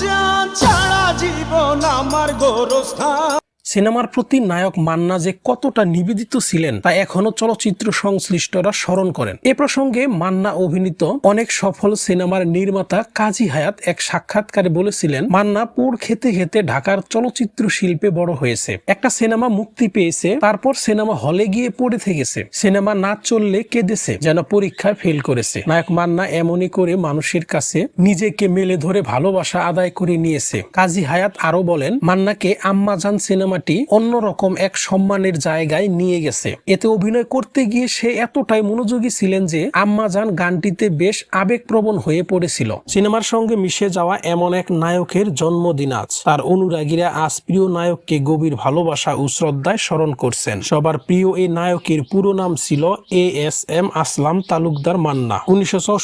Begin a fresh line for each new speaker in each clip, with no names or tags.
জান ছাড়া জীবন আমার গোরস্থান।
সিনেমার প্রতি নায়ক মান্না যে কতটা নিবেদিত ছিলেন তা এখনও চলচ্চিত্র সংশ্লিষ্টরা স্মরণ করেন। এ প্রসঙ্গে মান্না অভিনীত অনেক সফল সিনেমার নির্মাতা কাজী হায়াত এক সাক্ষাৎকারে বলেছিলেন, মান্না পোড় খেতে খেতে ঢাকার চলচ্চিত্র শিল্পে বড় হয়েছে। একটা সিনেমা মুক্তি পেয়েছে, তারপর সিনেমা হলে গিয়ে পড়ে থেকেছে। সিনেমা না চললে কেঁদেছে, যেন পরীক্ষায় ফেল করেছে। নায়ক মান্না এমনই করে মানুষের কাছে নিজেকে মেলে ধরে ভালোবাসা আদায় করে নিয়েছে। কাজী হায়াত আরও বলেন, মান্নাকে আম্মাজান সিনেমাটি অন্যরকম এক সম্মানের জায়গায় নিয়ে গেছে। এতে অভিনয় করতে গিয়ে সে এতটাই মনোযোগী ছিলেন যে আম্মাজান গানটিতে বেশ আবেগপ্রবণ হয়ে পড়েছিল। সিনেমার সঙ্গে মিশে যাওয়া এমন এক নায়কের জন্মদিন আজ। তার অনুরাগীরা আজ প্রিয় নায়ককে গভীর ভালোবাসা ও শ্রদ্ধায় স্মরণ করছেন। সবার প্রিয় এই নায়কের পুরো নাম ছিল A S M Aslam Talukdar Manna. উনিশশো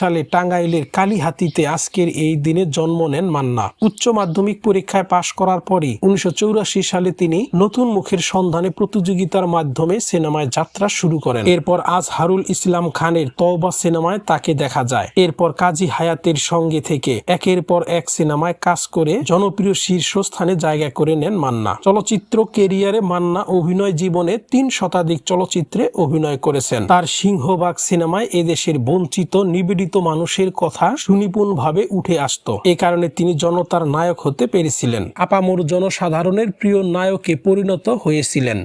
সালে টাঙ্গাইলের কালীহাতিতে আজকের এই দিনে জন্ম নেন মান্না। উচ্চ মাধ্যমিক পরীক্ষায় পাশ করার পরে উনিশশো সালে তিনি নতুন মুখের সন্ধানে প্রতিযোগিতার মাধ্যমে সিনেমায় যাত্রা শুরু করেন। এরপর আজহারুল ইসলাম খানের তওবা সিনেমায় তাকে দেখা যায়। এরপর কাজী হায়াতের সঙ্গে থেকে একের পর এক সিনেমায় কাজ করে জনপ্রিয় শীর্ষস্থানে জায়গা করে নেন মান্না। চলচ্চিত্র কেরিয়ারে মান্না অভিনয় জীবনে তিন শতাধিক চলচ্চিত্রে অভিনয় করেছেন। তার সিংহবাগ সিনেমায় এদেশের বঞ্চিত, নিবেদিত মানুষের কথা সুনিপুণভাবে উঠে আসতো। এ কারণে তিনি জনতার নায়ক হতে পেরেছিলেন। আপামর জনসাধারণের প্রিয় নায়কে পরিণত হয়েছিলেন।